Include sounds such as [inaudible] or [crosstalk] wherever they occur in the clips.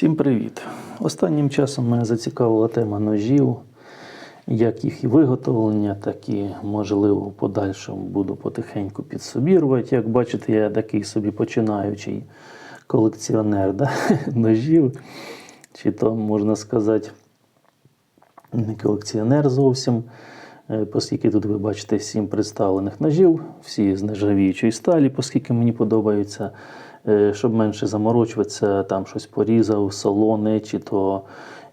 Всім привіт! Останнім часом мене зацікавила тема ножів, як їх і виготовлення, так і, можливо, в подальшому буду потихеньку підсобірувати. Як бачите, я такий собі починаючий колекціонер да? [laughs] ножів, чи то можна сказати, не колекціонер зовсім. Е, Оскільки тут ви бачите сім представлених ножів, всі з нержавіючої сталі, оскільки мені подобаються, щоб менше заморочуватися, там щось порізав, солоне, чи то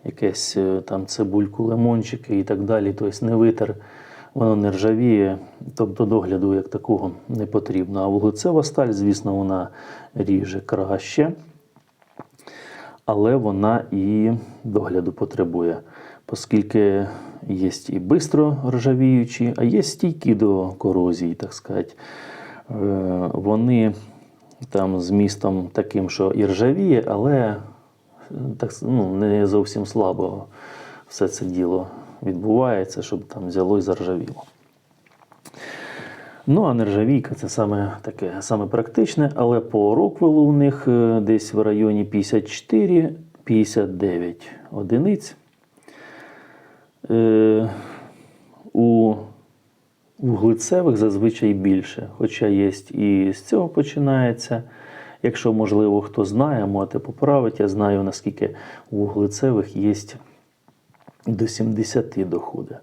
якесь е, там цибульку, лимончики і так далі. Тобто не витер, воно не ржавіє, тобто догляду як такого не потрібно. А вуглецева сталь, звісно, вона ріже краще але вона і догляду потребує, оскільки є і бистро ржавіючі, а є стійкі до корозії, так сказати. Е, Вони там з містом таким, що і ржавіє, але е, так, ну, не зовсім слабо все це діло відбувається, щоб там взяло і заржавіло. Ну, а нержавійка це саме таке саме практичне, але по Роквелу у них е, десь в районі 54-59 одиниць. Е, у вуглецевих зазвичай більше, хоча є і з цього починається. Якщо, можливо, хто знає, можете поправити. Я знаю, наскільки у вуглецевих є до 70 доходить.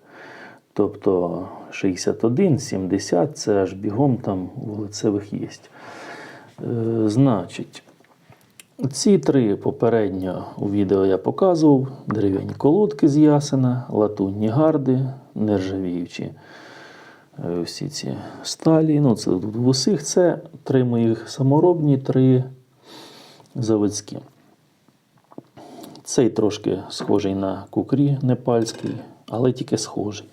Тобто 61, 70 це аж бігом там вулицевих є. Е, значить, ці три попередньо у відео я показував: дерев'яні колодки з ясена, латунні гарди, нержавіючі. Е, Всі ці сталі. Ну, це тут в усіх це три моїх саморобні, три заводські. Цей трошки схожий на кукрі непальський, але тільки схожий.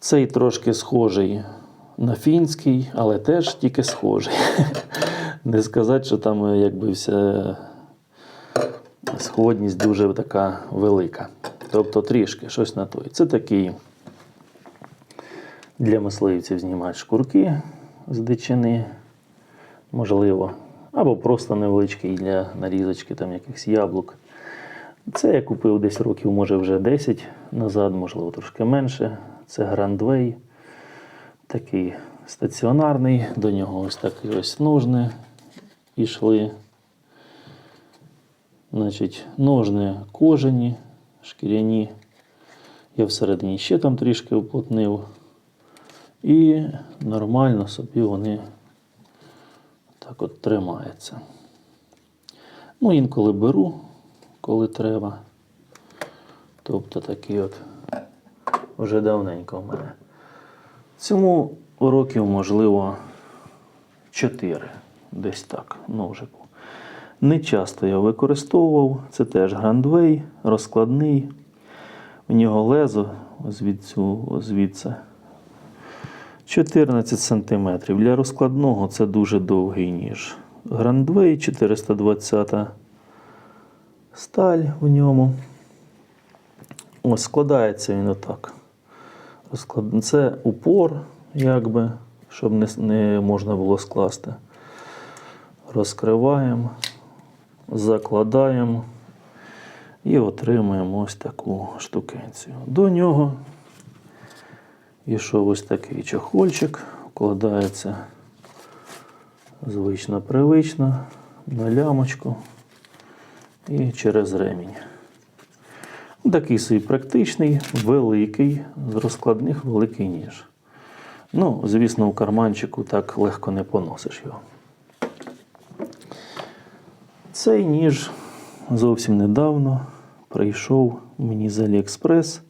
Цей трошки схожий на фінський, але теж тільки схожий. [laughs] Не сказати, що там е, якби вся сходність дуже така велика. Тобто трішки щось на той. Це такий для мисливців знімають шкурки з дичини, можливо, або просто невеличкий для нарізочки там якихось яблук. Це я купив десь років, може вже 10 назад, можливо, трошки менше. Це Грандвей, такий стаціонарний, до нього ось такі ось ножни йшли. Значить, ножни кожені, шкіряні. Я всередині ще там трішки уплотнив. І нормально собі вони так от тримаються. Ну, інколи беру, коли треба. Тобто такий от вже давненько в мене. Цьому років, можливо, 4, десь так, ножику. Не часто я використовував, це теж грандвей, розкладний. У нього лезо звідси 14 см. Для розкладного це дуже довгий ніж. Грандвей 420 сталь в ньому. Ось складається він отак. Це упор, якби, щоб не, не можна було скласти. Розкриваємо, закладаємо і отримуємо ось таку штукенцію. До нього йшов ось такий чохольчик, вкладається звично привично на лямочку і через ремінь. Такий собі практичний, великий, з розкладних великий ніж. Ну, звісно, у карманчику так легко не поносиш його. Цей ніж зовсім недавно прийшов мені з Аліекспрес.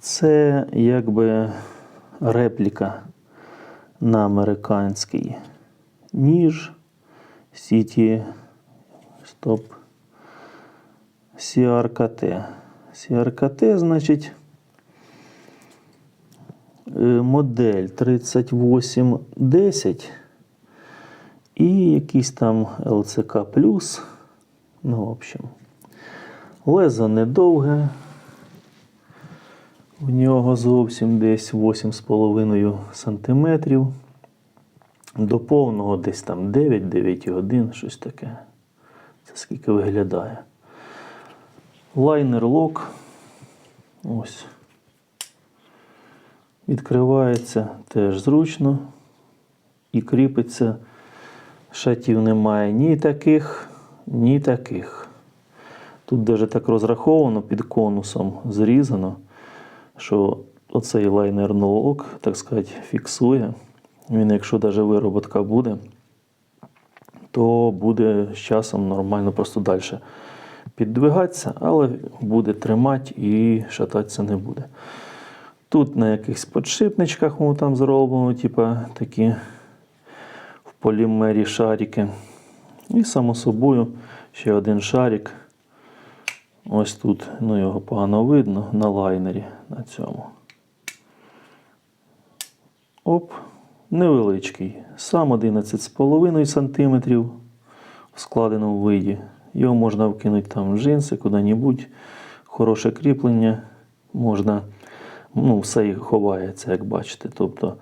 Це якби репліка на американський ніж City Stop CRKT. CRKT, значить, е, модель 3810 і якийсь там LCK Ну, в общем, лезо недовге. В нього зовсім десь 8,5 см. До повного десь там 9, 9,1, щось таке. Це скільки виглядає. Лайнер лок. Ось. Відкривається теж зручно і кріпиться. Шатів немає ні таких, ні таких. Тут навіть так розраховано під конусом зрізано, що оцей лайнер лок, так сказати, фіксує. Він, якщо навіть вироботка буде, то буде з часом нормально просто далі піддвигатися, але буде тримати і шататися не буде. Тут на якихось подшипничках воно там зроблено, типа такі в полімері шарики. І само собою ще один шарик. Ось тут, ну його погано видно на лайнері на цьому. Оп, невеличкий. Сам 11,5 см в складеному виді. Його можна вкинути там в джинси, куди-небудь. Хороше кріплення. Можна, ну, все ховається, як бачите. Тобто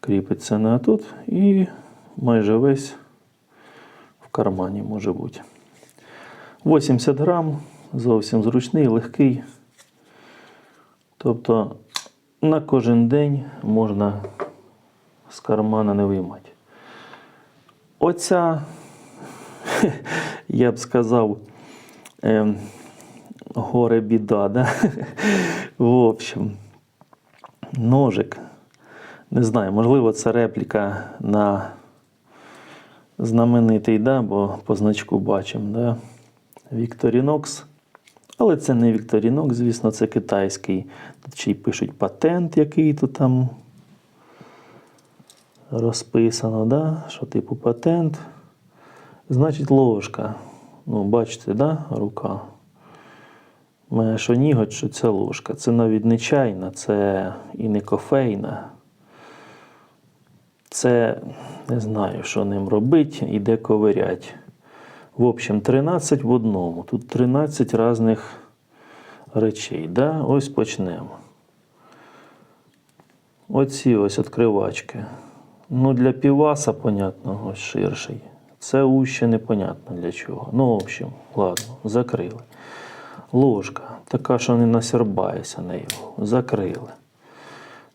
кріпиться на тут і майже весь в кармані може бути. 80 грам, зовсім зручний, легкий. Тобто на кожен день можна з кармана не виймати. Оця, [laughs] я б сказав, ем, горе біда, да? [laughs] В общем, ножик. Не знаю, можливо, це репліка на знаменитий, да? бо по значку бачимо, да? Victorinox. Але це не Victorinox, звісно, це китайський. Й пишуть патент, який тут там розписано, да? що типу патент. Значить, ложка. Ну, бачите, да? рука. Що ніготь, що це ложка. Це навіть не чайна, це і не кофейна. Це не знаю, що ним робити і де ковирять. В общем, 13 в одному. Тут 13 різних речей. Да? Ось почнемо. Оці ось відкривачки. Ну, для піваса, понятно, ось ширший. Це уще непонятно для чого. Ну, в общем, ладно, закрили. Ложка, така, що не насербаєшся нею. Закрили.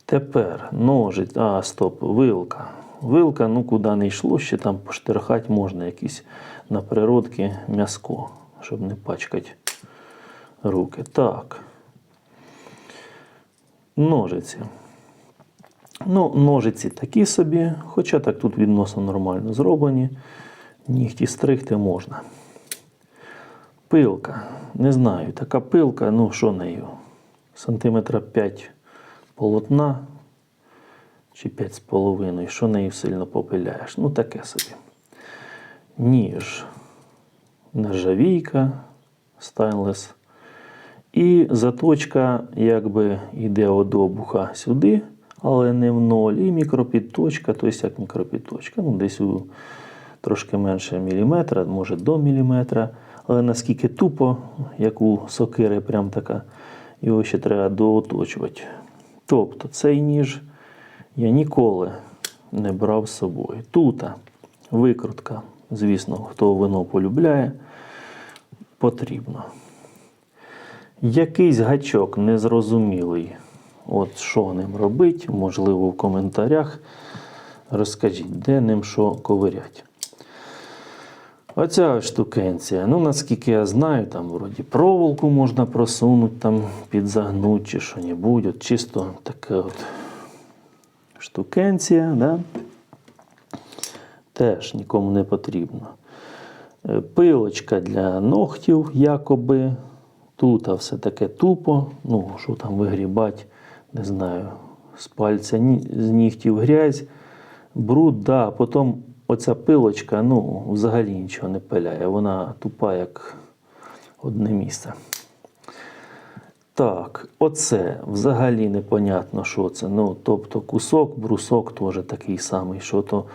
Тепер ножить, а, стоп, вилка. Вилка, ну куди не йшло, ще там поштерхати можна якісь на природки м'яско, щоб не пачкати руки. Так. Ножиці. Ну, ножиці такі собі, хоча так тут відносно нормально зроблені. Нігті стригти можна. Пилка. Не знаю, така пилка, ну що нею? Сантиметра 5 полотна чи 5,5. Що нею сильно попиляєш? Ну, таке собі. Ніж. Нержавійка, стайлес. І заточка якби йде від обуха сюди, але не в ноль. І мікропідточка, тобто як мікропідточка, ну десь у трошки менше міліметра, може до міліметра. Але наскільки тупо, як у сокири, прям така, його ще треба дооточувати. Тобто цей ніж я ніколи не брав з собою. Тут викрутка, звісно, хто вино полюбляє, потрібно. Якийсь гачок незрозумілий. От що ним робить, можливо, в коментарях розкажіть, де ним що ковирять. Оця штукенція, ну наскільки я знаю, там вроді проволоку можна просунути, там підзагнути чи що-небудь. От чисто така от штукенція, да? Теж нікому не потрібно. Е, Пилочка для ногтів, якоби. Тут все таке тупо. Ну, що там вигрібати, не знаю, з пальця з нігтів грязь, бруд, да. Потім оця пилочка, ну, взагалі нічого не пиляє. Вона тупа, як одне місце. Так, оце взагалі непонятно, що це. Ну, тобто кусок, брусок теж такий самий, що то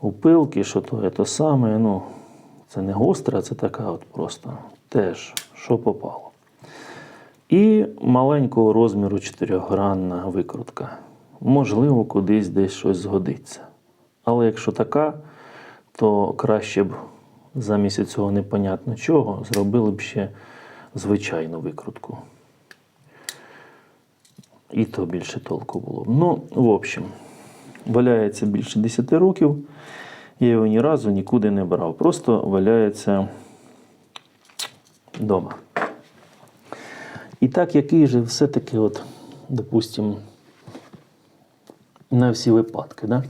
у пилки, що то це саме. Ну, це не гостра, це така от просто теж, що попало. І маленького розміру чотирьохгранна викрутка. Можливо, кудись десь щось згодиться. Але якщо така, то краще б замість цього непонятно чого зробили б ще звичайну викрутку. І то більше толку було. б. Ну, в общем, валяється більше 10 років. Я його ні разу нікуди не брав. Просто валяється вдома. І так, який же все-таки, от, допустимо, на всі випадки, да?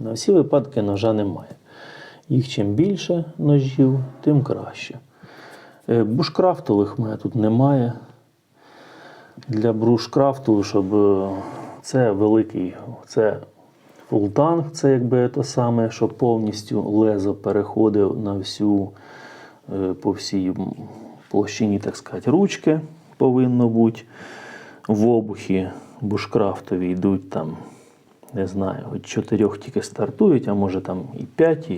на всі випадки ножа немає. Їх чим більше ножів, тим краще. Е, Бушкрафтових в мене тут немає. Для брушкрафту, щоб е, це великий, це фултанг, це якби те саме, щоб повністю лезо переходив на всю, е, по всій площині, так сказати, ручки повинно бути. В обухі бушкрафтові йдуть там, не знаю, від чотирьох тільки стартують, а може там і п'ять.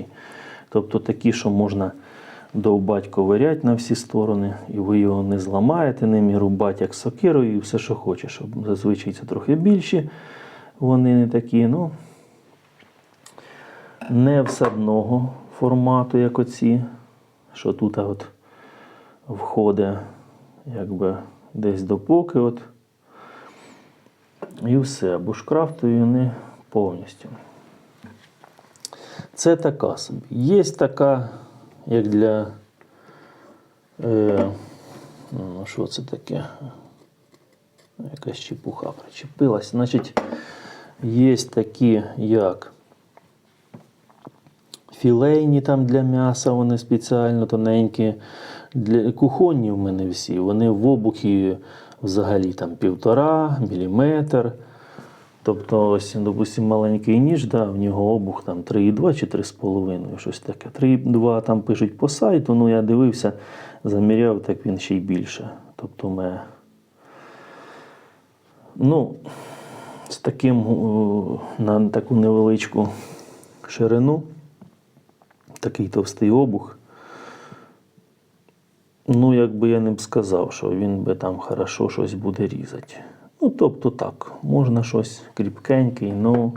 Тобто такі, що можна довбать ковирять на всі сторони, і ви його не зламаєте ним і рубать як сокирою, і все, що хочеш. Зазвичай це трохи більші, вони не такі, ну не всадного формату, як оці, що тут от входить якби десь допоки. От. І все, бушкрафтові вони повністю. Це така собі. Є така, як для. Е, ну, що це таке? Якась чепуха причепилась. Значить, є такі, як філейні там для м'яса, вони спеціально тоненькі. Для кухонні в мене всі. Вони в обухі взагалі там півтора, міліметр. Тобто, ось, допустимо, маленький ніж, да, в нього обух там 3,2 чи 3,5, щось таке. 3,2 там пишуть по сайту, ну я дивився, заміряв, так він ще й більше. Тобто ми. Ну, з таким на таку невеличку ширину, такий товстий обух. Ну, якби я не б сказав, що він би там хорошо щось буде різати. Ну, тобто так, можна щось кріпкенький, ну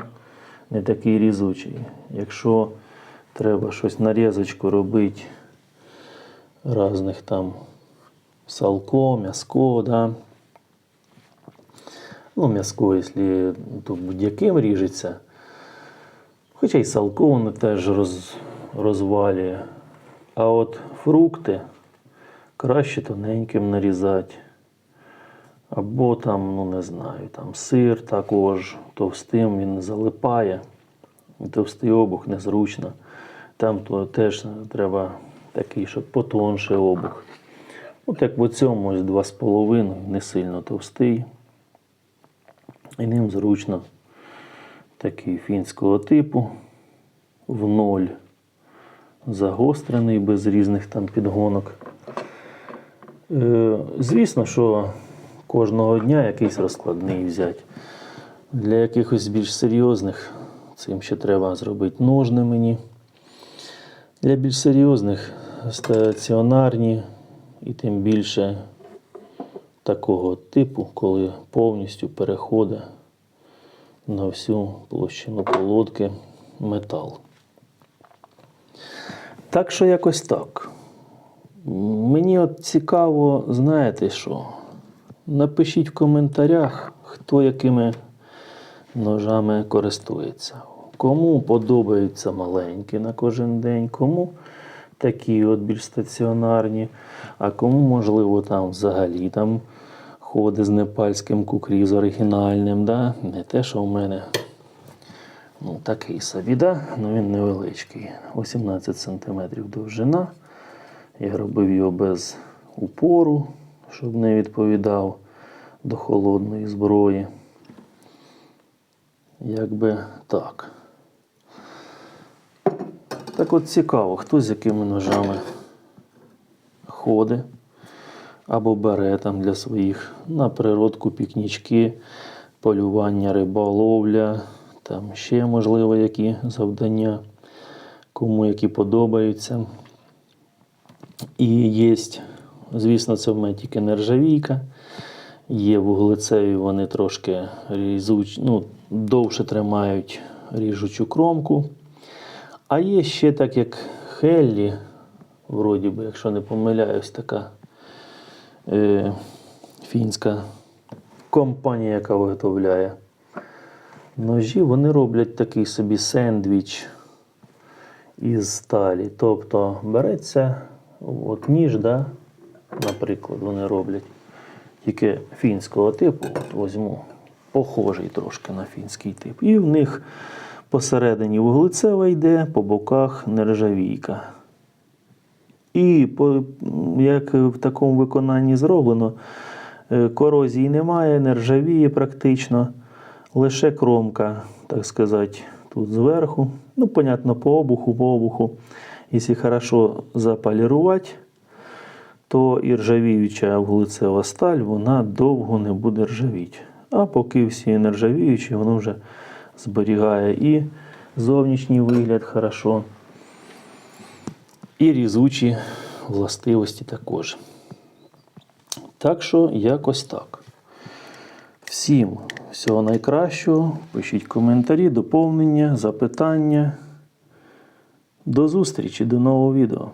не такий різучий. Якщо треба щось нарізочку робити різних там салко, м'яско, да. Ну, м'яско, якщо то будь-яким ріжеться. Хоча й салко воно теж роз, розвалює. А от фрукти краще тоненьким нарізати. Або там, ну не знаю, там сир також товстим він залипає. Товстий обух незручно. Там то теж треба такий, щоб потонше обух. От як в цьому ось 2,5, не сильно товстий. І ним зручно такий фінського типу в ноль загострений без різних там підгонок. Е, Звісно, що кожного дня якийсь розкладний взяти. Для якихось більш серйозних цим ще треба зробити ножни мені. Для більш серйозних стаціонарні і тим більше такого типу, коли повністю переходить на всю площину колодки метал. Так що якось так. Мені от цікаво, знаєте що? Напишіть в коментарях, хто якими ножами користується. Кому подобаються маленькі на кожен день, кому такі от більш стаціонарні, а кому, можливо, там взагалі там ходить з непальським кукрі з оригінальним. Да? Не те, що в мене ну, такий собі, да? ну він невеличкий. 18 см довжина. Я робив його без упору, щоб не відповідав до холодної зброї. Якби так. Так от цікаво, хто з якими ножами ходить або бере там для своїх на природку пікнічки, полювання, риболовля, там ще, можливо, які завдання, кому які подобаються. І є, звісно, це в мене тільки нержавійка. Є вуглецеві, вони трошки різуч, ну, довше тримають ріжучу кромку. А є ще так, як Хеллі, вроді би, якщо не помиляюсь, така е, фінська компанія, яка виготовляє ножі, вони роблять такий собі сендвіч із сталі. Тобто береться от ніж, да, наприклад, вони роблять тільки фінського типу, от возьму, похожий трошки на фінський тип. І в них посередині вуглецева йде, по боках нержавійка. І по, як в такому виконанні зроблено, е, корозії немає, нержавіє практично, лише кромка, так сказати, тут зверху. Ну, понятно, по обуху, по обуху. Якщо хорошо заполірувати, то і ржавіюча вуглецева сталь вона довго не буде ржавіти. А поки всі нержавіючі, воно вже зберігає і зовнішній вигляд хорошо, і різучі властивості також. Так що якось так. Всім всього найкращого. Пишіть коментарі, доповнення, запитання. До зустрічі, до нового відео.